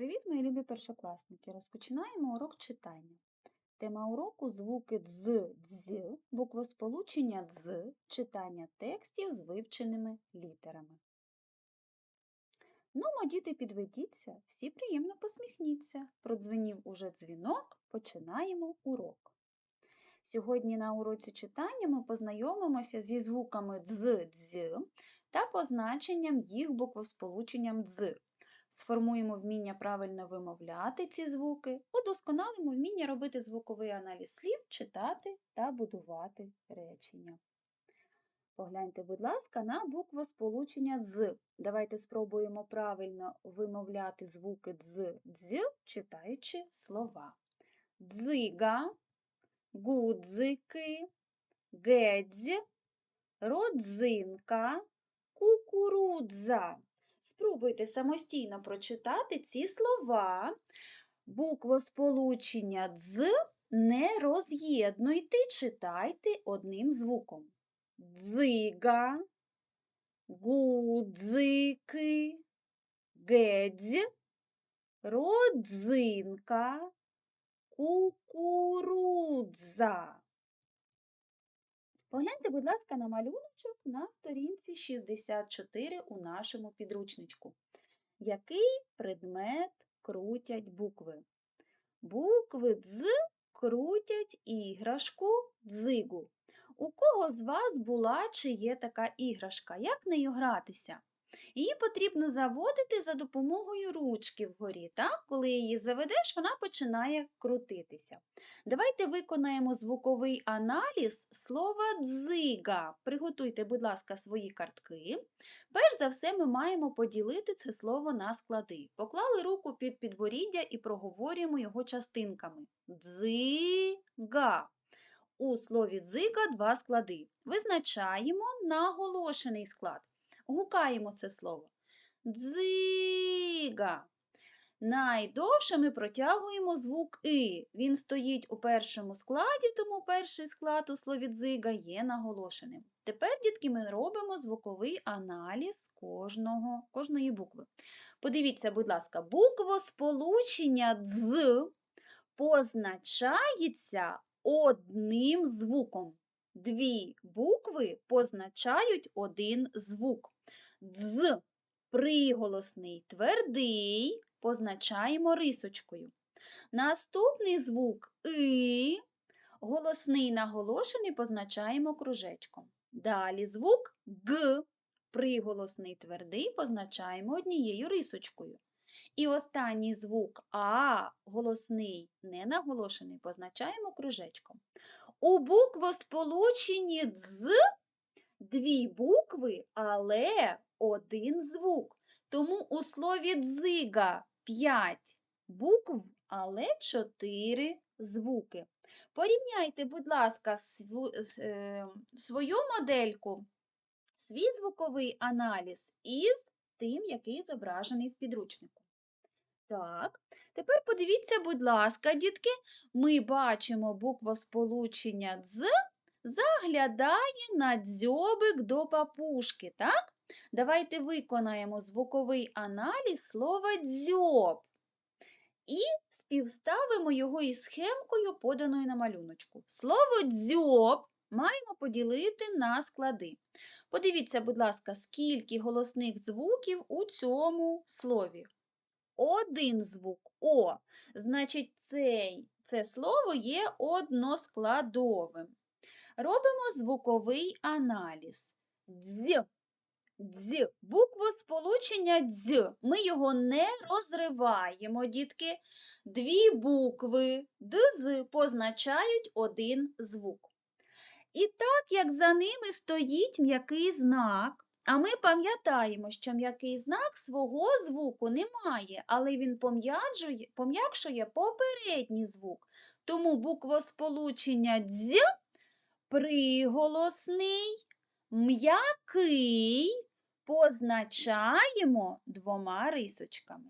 Привіт, мої любі першокласники! Розпочинаємо урок читання. Тема уроку звуки дз, дз, буквосполучення дз, читання текстів з вивченими літерами. Ну, діти, підведіться, всі приємно посміхніться. Продзвенів уже дзвінок, починаємо урок. Сьогодні на уроці читання ми познайомимося зі звуками дз, дз та позначенням їх буквосполученням дз. Сформуємо вміння правильно вимовляти ці звуки, удосконалимо вміння робити звуковий аналіз слів, читати та будувати речення. Погляньте, будь ласка, на буквосполучення дз. Давайте спробуємо правильно вимовляти звуки дз, дз, читаючи слова. Дзига, гудзики, гедзь, родзинка, кукурудза. Спробуйте самостійно прочитати ці слова. Буквосполучення дз не роз'єднуйте, читайте одним звуком. Дзига, гудзики, гедзь, родзинка, кукурудза. Погляньте, будь ласка, на малюночок на сторінці 64 у нашому підручничку. Який предмет крутять букви? Букви дз крутять іграшку дзигу. У кого з вас була чи є така іграшка? Як нею гратися? Її потрібно заводити за допомогою ручки вгорі. Так? Коли її заведеш, вона починає крутитися. Давайте виконаємо звуковий аналіз слова дзига. Приготуйте, будь ласка, свої картки. Перш за все, ми маємо поділити це слово на склади. Поклали руку під підборіддя і проговорюємо його частинками. Дзига. У слові дзига два склади. Визначаємо наголошений склад. Гукаємо це слово. Дзига. Найдовше ми протягуємо звук И. Він стоїть у першому складі, тому перший склад у слові дзига є наголошеним. Тепер, дітки, ми робимо звуковий аналіз кожного, кожної букви. Подивіться, будь ласка, буквосполучення дз позначається одним звуком. Дві букви позначають один звук. Дз приголосний твердий позначаємо рисочкою. Наступний звук И, голосний наголошений позначаємо кружечком. Далі звук Г, приголосний твердий позначаємо однією рисочкою. І останній звук А, голосний ненаголошений, позначаємо кружечком. У буквосполученні дз дві букви, але один звук. Тому у слові дзига 5 букв, але 4 звуки. Порівняйте, будь ласка, е, свою модельку, свій звуковий аналіз із тим, який зображений в підручнику. Так, тепер подивіться, будь ласка, дітки, ми бачимо буквосполучення дз заглядає на дзьобик до папушки, так? Давайте виконаємо звуковий аналіз слова дзьоб. І співставимо його із схемкою, поданою на малюночку. Слово дзьоб маємо поділити на склади. Подивіться, будь ласка, скільки голосних звуків у цьому слові. Один звук О. Значить, цей, це слово є односкладовим. Робимо звуковий аналіз. Дз. Дз. Буквосполучення дз. Ми його не розриваємо, дітки. Дві букви дз позначають один звук. І так, як за ними стоїть м'який знак, а ми пам'ятаємо, що м'який знак свого звуку не має, але він пом'якшує попередній звук. Тому буквосполучення дз приголосний, м'який позначаємо двома рисочками.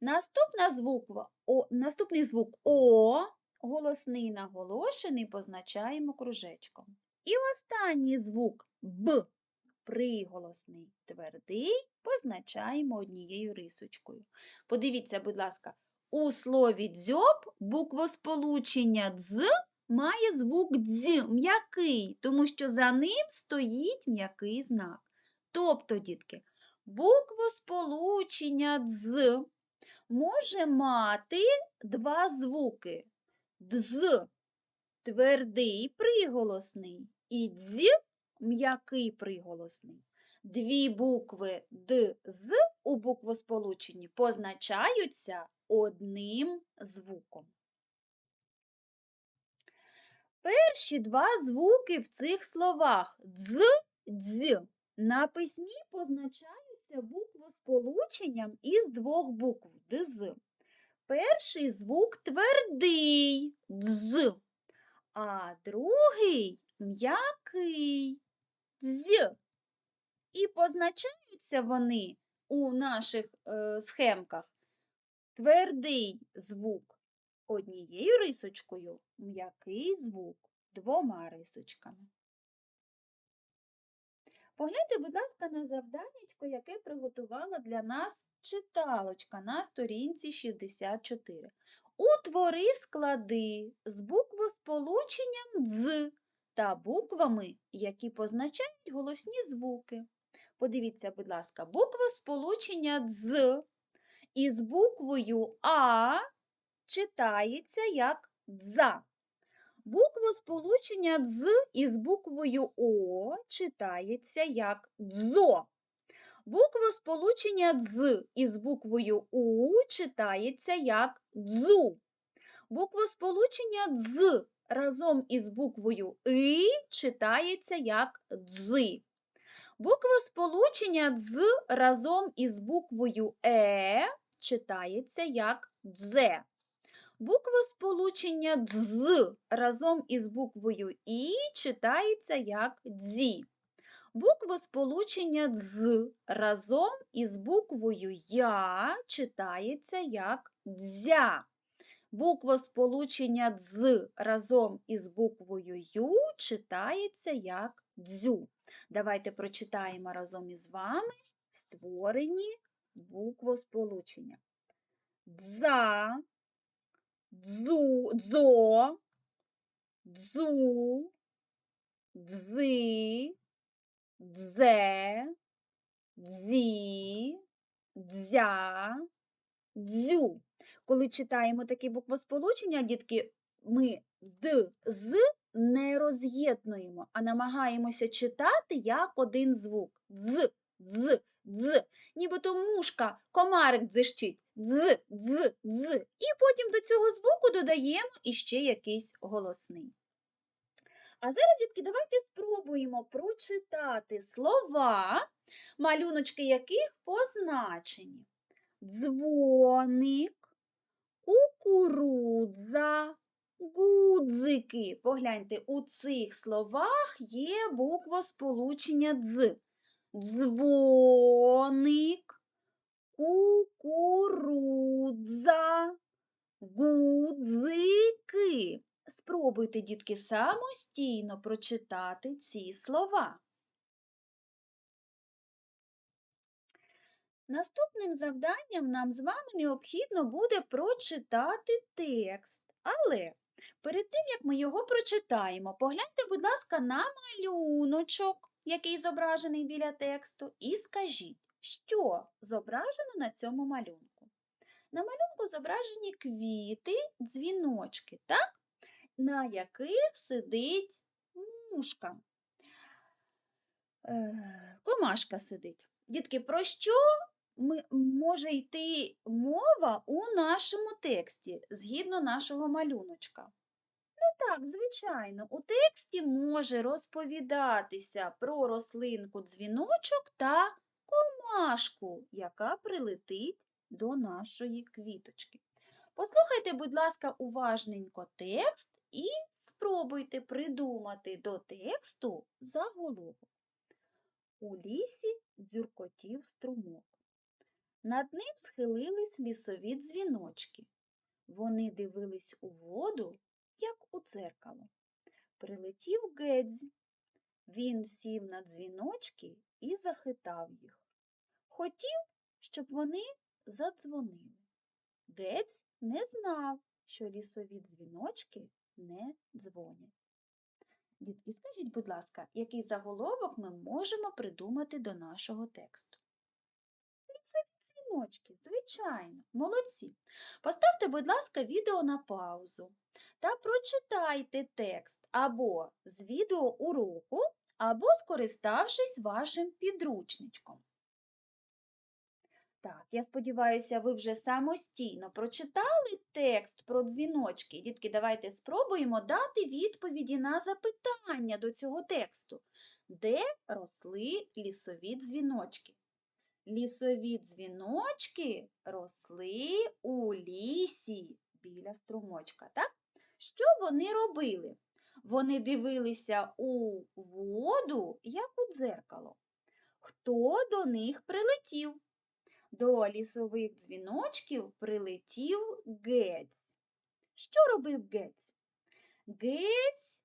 Наступна звуква, о, Наступний звук О, голосний наголошений, позначаємо кружечком. І останній звук Б приголосний. Твердий позначаємо однією рисочкою. Подивіться, будь ласка, у слові дзьоб буквосполучення дз має звук дз, м'який, тому що за ним стоїть м'який знак. Тобто, дітки, буквосполучення дз може мати два звуки. Дз твердий приголосний і дз м'який приголосний. Дві букви Д з у буквосполученні позначаються одним звуком. Перші два звуки в цих словах дз, дз на письмі позначаються буквосполученням із двох букв дз. Перший звук твердий дз, а другий м'який дз. І позначаються вони у наших е, схемках твердий звук однією рисочкою, м'який звук двома рисочками. Погляньте, будь ласка, на завданнячко, яке приготувала для нас читалочка на сторінці 64. Утвори склади з буквосполученням «дз» та буквами, які позначають голосні звуки. Подивіться, будь ласка, буквосполучення «дз» із буквою А читається як «дза». Буквосполучення «дз» із буквою О читається як «дзо». Буквосполучення «дз» із буквою У читається як «дзу». Буквосполучення «дз» разом із буквою И читається як «дзи». Буквосполучення «дз» разом із буквою Е читається як «дзе». Буквосполучення «дз» разом із буквою І читається як «дзі». Буквосполучення «дз» разом із буквою Я читається як «дзя». Буквосполучення «дз» разом із буквою Ю читається як «дзю». Давайте прочитаємо разом із вами створені буквосполучення. Дза, дзу, дзо, дзу, дзи, дзе, дзі, дзя, дзю. Коли читаємо такі буквосполучення, дітки, ми д, з не роз'єднуємо, а намагаємося читати як один звук. Дз, дз, дз. Нібито мушка, комарик дзищить. Дз, дз, дз. І потім до цього звуку додаємо іще якийсь голосний. А зараз, дітки, давайте спробуємо прочитати слова, малюночки яких позначені. Дзвоник, кукурудза, гудзики. Погляньте, у цих словах є буквосполучення дз. Дзвоник, кукурудза, гудзики. Спробуйте, дітки, самостійно прочитати ці слова. Наступним завданням нам з вами необхідно буде прочитати текст. Але перед тим, як ми його прочитаємо, погляньте, будь ласка, на малюночок, який зображений біля тексту, і скажіть, що зображено на цьому малюнку. На малюнку зображені квіти, дзвіночки, так? на яких сидить мушка. Е, Комашка сидить. Дітки, про що може йти мова у нашому тексті згідно нашого малюночка? Так, звичайно, у тексті може розповідатися про рослинку дзвіночок та комашку, яка прилетить до нашої квіточки. Послухайте, будь ласка, уважненько текст і спробуйте придумати до тексту заголовок. У лісі дзюркотів струмок. Над ним схилились лісові дзвіночки. Вони дивились у воду, як у дзеркало. Прилетів Гедзь. Він сів на дзвіночки і захитав їх. Хотів, щоб вони задзвонили. Гець не знав, що лісові дзвіночки не дзвонять. Дітки, скажіть, будь ласка, який заголовок ми можемо придумати до нашого тексту? Лісові дзвіночки, звичайно, молодці. Поставте, будь ласка, відео на паузу та прочитайте текст або з відео уроку, або скориставшись вашим підручничком. Так, я сподіваюся, ви вже самостійно прочитали текст про дзвіночки. Дітки, давайте спробуємо дати відповіді на запитання до цього тексту. Де росли лісові дзвіночки? Лісові дзвіночки росли у лісі біля струмочка, так? Що вони робили? Вони дивилися у воду, як у дзеркало. Хто до них прилетів? До лісових дзвіночків прилетів гець. Що робив гець? Гець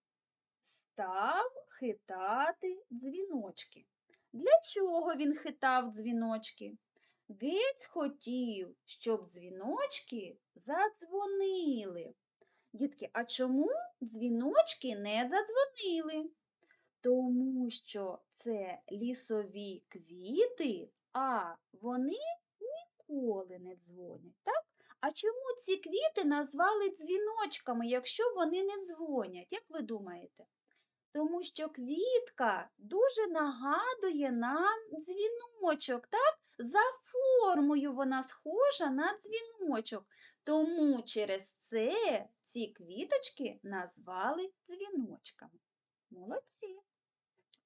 став хитати дзвіночки. Для чого він хитав дзвіночки? Гець хотів, щоб дзвіночки задзвонили. Дітки, а чому дзвіночки не задзвонили? Тому що це лісові квіти, а вони ніколи не дзвонять, так? А чому ці квіти назвали дзвіночками, якщо вони не дзвонять? Як ви думаєте? Тому що квітка дуже нагадує нам дзвіночок, так? За формою вона схожа на дзвіночок. Тому через це ці квіточки назвали дзвіночками. Молодці.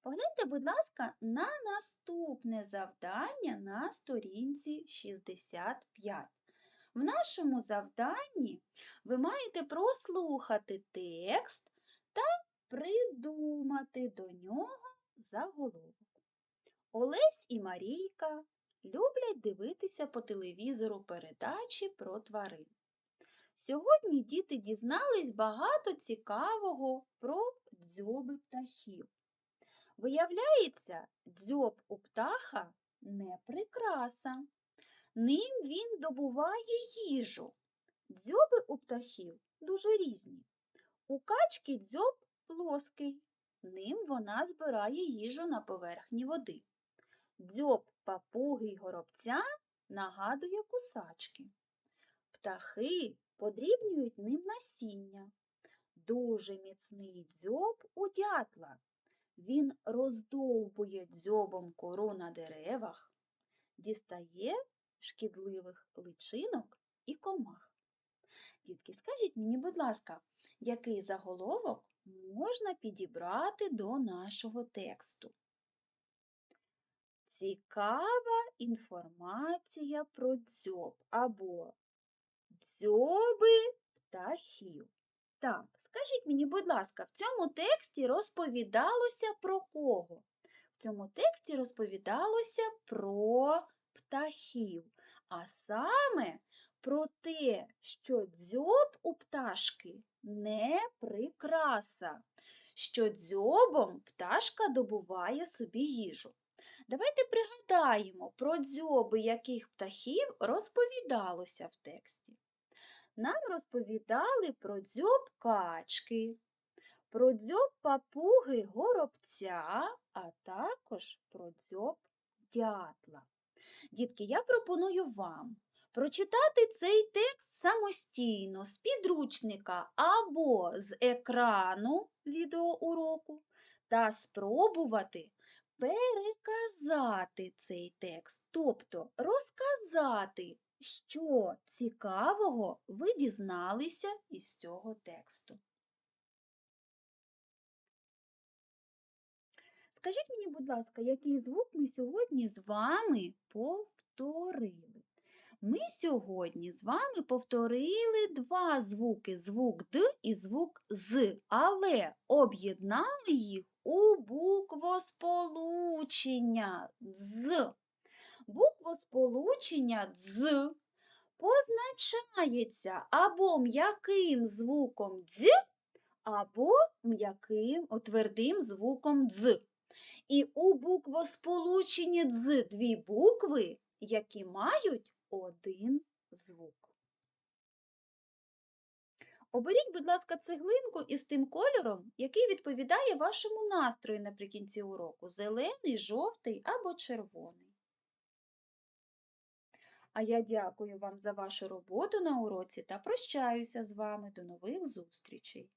Погляньте, будь ласка, на наступне завдання на сторінці 65. В нашому завданні ви маєте прослухати текст та придумати до нього заголовок. Олесь і Марійка люблять дивитися по телевізору передачі про тварин. Сьогодні діти дізнались багато цікавого про дзьоби птахів. Виявляється, дзьоб у птаха не прикраса. Ним він добуває їжу. Дзьоби у птахів дуже різні. У качки дзьоб плоский. Ним вона збирає їжу на поверхні води. Дзьоб папуги й горобця нагадує кусачки. Птахи подрібнюють ним насіння. Дуже міцний дзьоб у дятла. Він роздовбує дзьобом кору на деревах, дістає шкідливих личинок і комах. Дітки, скажіть мені, будь ласка, який заголовок можна підібрати до нашого тексту? Цікава інформація про дзьоб або дзьоби птахів. Так, скажіть мені, будь ласка, в цьому тексті розповідалося про кого? В цьому тексті розповідалося про птахів, а саме про те, що дзьоб у пташки не прикраса, що дзьобом пташка добуває собі їжу. Давайте пригадаємо про дзьоби яких птахів розповідалося в тексті. Нам розповідали про дзьоб качки, про дзьоб папуги горобця, а також про дзьоб дятла. Дітки, я пропоную вам прочитати цей текст самостійно з підручника або з екрану відеоуроку та спробувати переказати цей текст, тобто розказати, що цікавого ви дізналися із цього тексту. Скажіть мені, будь ласка, який звук ми сьогодні з вами повторили? Ми сьогодні з вами повторили два звуки звук Д і звук З, але об'єднали їх у буквосполучення «дз». Буквосполучення «дз» позначається або м'яким звуком «дз», або м'яким твердим звуком «дз». І у буквосполученні «дз» дві букви, які мають один звук. Оберіть, будь ласка, цеглинку із тим кольором, який відповідає вашому настрою наприкінці уроку – зелений, жовтий або червоний. А я дякую вам за вашу роботу на уроці та прощаюся з вами. До нових зустрічей!